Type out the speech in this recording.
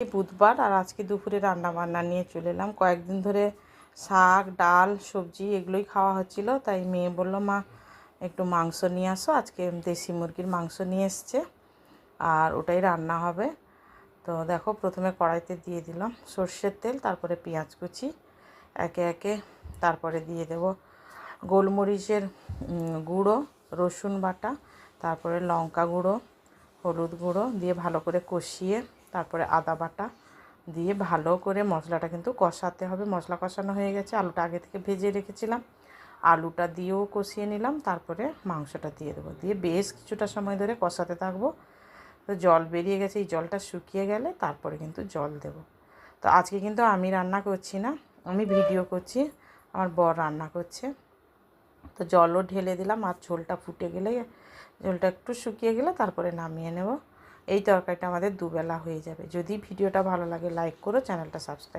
বুধবার আর আজকে দুপুরে রান্না বান্না নিয়ে চলে এলাম। কয়েকদিন ধরে শাক, ডাল, সবজি এগুলোই খাওয়া হচ্ছিল, তাই মেয়ে বলল, মা, একটু মাংস নিয়ে আসো, আজকে দেশি মুরগির মাংস নিয়ে এসছে আর ওটাই রান্না হবে। তো দেখো, প্রথমে কড়াইতে দিয়ে দিলাম সর্ষের তেল, তারপরে পেঁয়াজ কুচি, একে একে তারপরে দিয়ে দেব গোলমরিচের গুঁড়ো, রসুন বাটা, তারপরে লঙ্কা গুঁড়ো, হলুদ গুঁড়ো দিয়ে ভালো করে কষিয়ে তারপরে আদা বাটা দিয়ে ভালো করে মশলাটা কিন্তু কষাতে হবে। মশলা কষানো হয়ে গেছে। আলুটা আগে থেকে ভেজে রেখেছিলাম। আলুটা দিয়েও কষিয়ে নিলাম। তারপরে মাংসটা দিয়ে দেবো। দিয়ে বেশ কিছুটা সময় ধরে কষাতে থাকব। তো জল বেরিয়ে গেছে। এই জলটা শুকিয়ে গেলে তারপরে কিন্তু জল দেব। তো আজকে কিন্তু আমি রান্না করছি না। আমি ভিডিও করছি। আমার বর রান্না করছে। তো জলও ঢেলে দিলাম। আর ঝোলটা ফুটে গেলে, ঝোলটা একটু শুকিয়ে গেলে তারপরে নামিয়ে নেব। এই তরকারিটা আমাদের দুবেলা হয়ে যাবে। যদি ভিডিওটা ভালো লাগে লাইক করো চ্যানেলটা সাবস্ক্রাইব